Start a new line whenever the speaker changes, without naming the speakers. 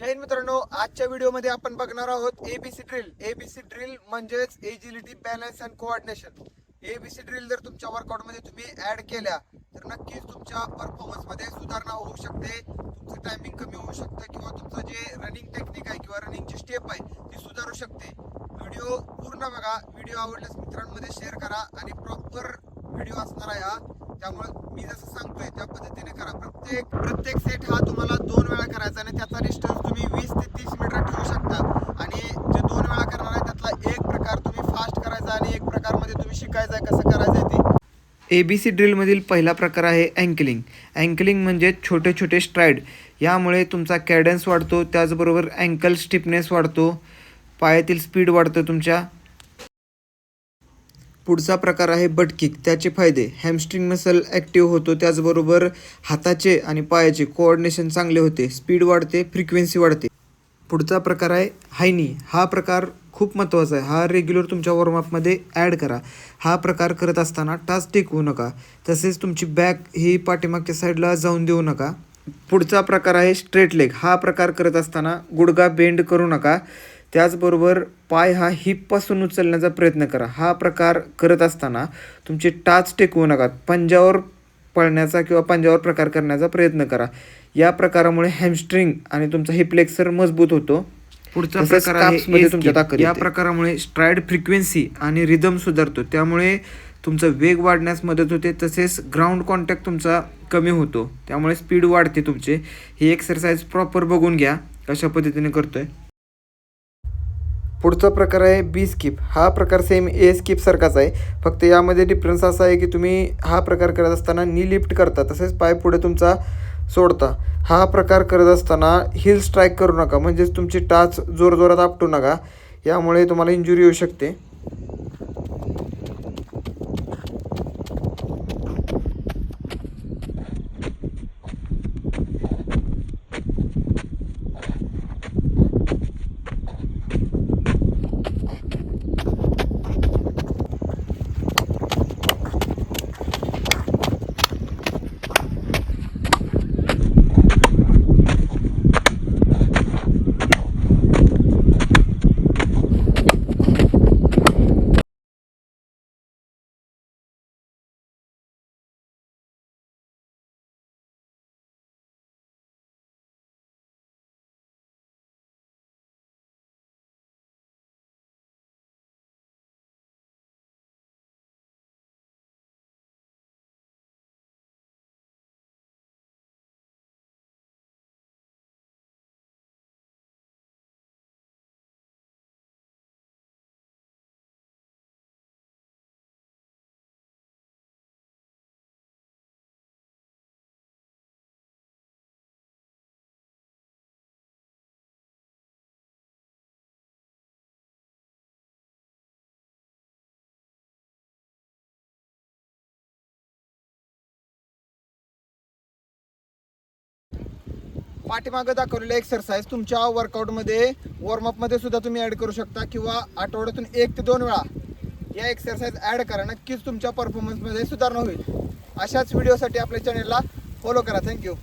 जय मित्रांनो आजच्या व्हिडिओमध्ये आपण बघणार आहोत एबीसी ड्रिल एबीसी ड्रिल म्हणजेच agility balance and coordination ABC drill जर तुमच्या वर्कआउटमध्ये तुम्ही ऍड केल्या तर नक्कीच तुमच्या परफॉर्मन्समध्ये सुधारणा होऊ शकते. तुमचं टायमिंग कमी होऊ शकतं किंवा तुमचं जे रनिंग टेक्निक आहे किंवा रनिंगची स्टेप आहे ती सुधारू शकते. व्हिडिओ पूर्ण बघा. व्हिडिओ आवडल्यास मित्रांमध्ये शेअर करा आणि प्रॉपर व्हिडिओ असणार आहे हा. त्यामुळे मी जसं सांगतोय त्या पद्धतीने करा. प्रत्येक प्रत्येक सेट हा तुम्हाला दोन वेळा करायचा आणि त्याचा डिस्टन्स तुम्ही वीस ते तीस मीटर ठेवू शकता. आणि जे दोन वेळा करणार आहे त्यातला एक प्रकार तुम्ही फास्ट करायचा आणि एक प्रकारमध्ये तुम्ही शिकायचं आहे कसं करायचं आहे ते.
ए बी सी ड्रिलमधील पहिला प्रकार आहे अँकलिंग अँकलिंग म्हणजे छोटे छोटे स्ट्राईड यामुळे तुमचा कॅडन्स वाढतो त्याचबरोबर अँकल स्टिफनेस वाढतो पायातील स्पीड वाढतं तुमच्या. पुढचा प्रकार आहे बटकिक त्याचे फायदे. हॅमस्ट्रिंग मसल ॲक्टिव्ह होतो. त्याचबरोबर हाताचे आणि पायाचे कोऑर्डिनेशन चांगले होते. स्पीड वाढते फ्रिक्वेन्सी वाढते. पुढचा प्रकार आहे हायनी. हा प्रकार खूप महत्त्वाचा आहे. हा रेग्युलर तुमच्या वॉर्मअपमध्ये ॲड करा. हा प्रकार करत असताना टाच टेकवू नका. तसेच तुमची बॅक ही पाठीमागच्या साईडला जाऊन देऊ नका. पुढचा प्रकार आहे स्ट्रेट लेग हा प्रकार करत असताना गुडगा बेंड करू नका. त्याचबरोबर पाय हा हिपपासून उचलण्याचा प्रयत्न करा. हा प्रकार करत असताना तुमचे टाच टेकवू नका. पंजावर पळण्याचा किंवा पंजावर प्रकार करण्याचा प्रयत्न करा. या प्रकारामुळे हॅमस्ट्रिंग आणि तुमचा हिपलेक्सर मजबूत होतो. पुढचा प्रकार आहे या. प्रकारामुळे स्ट्राईड फ्रिक्वेन्सी आणि रिदम सुधारतो. त्यामुळे तुमचा वेग वाढण्यास मदत होते. तसेच ग्राउंड कॉन्टॅक्ट तुमचा कमी होतो. त्यामुळे स्पीड वाढते तुमचे. ही एक्सरसाइज प्रॉपर बघून घ्या. कशा पद्धतीने करतोय? पुढचा प्रकार आहे बी स्किप हा प्रकार सेम ए स्किपसारखाच आहे. फक्त यामध्ये डिफरन्स असा आहे की तुम्ही हा प्रकार करत असताना नी लिफ्ट करता तसेच पाय पुढे तुमचा सोडता. हा प्रकार करत असताना हिल स्ट्राईक करू नका. म्हणजेच तुमची टाच जोरजोरात आपटू नका. यामुळे तुम्हाला इंजुरी येऊ शकते.
पाठीमागं दाखवलेलं एक्सरसाइज तुमच्या वर्कआउटमध्ये वॉर्मअपमध्ये सुद्धा तुम्ही ऍड करू शकता किंवा आठवड्यातून एक ते दोन वेळा या एक्सरसाइज ऍड करा. नक्कीच तुमच्या परफॉर्मन्समध्ये सुधारणा होईल. अशाच व्हिडिओसाठी आपल्या चॅनेलला फॉलो करा. थँक्यू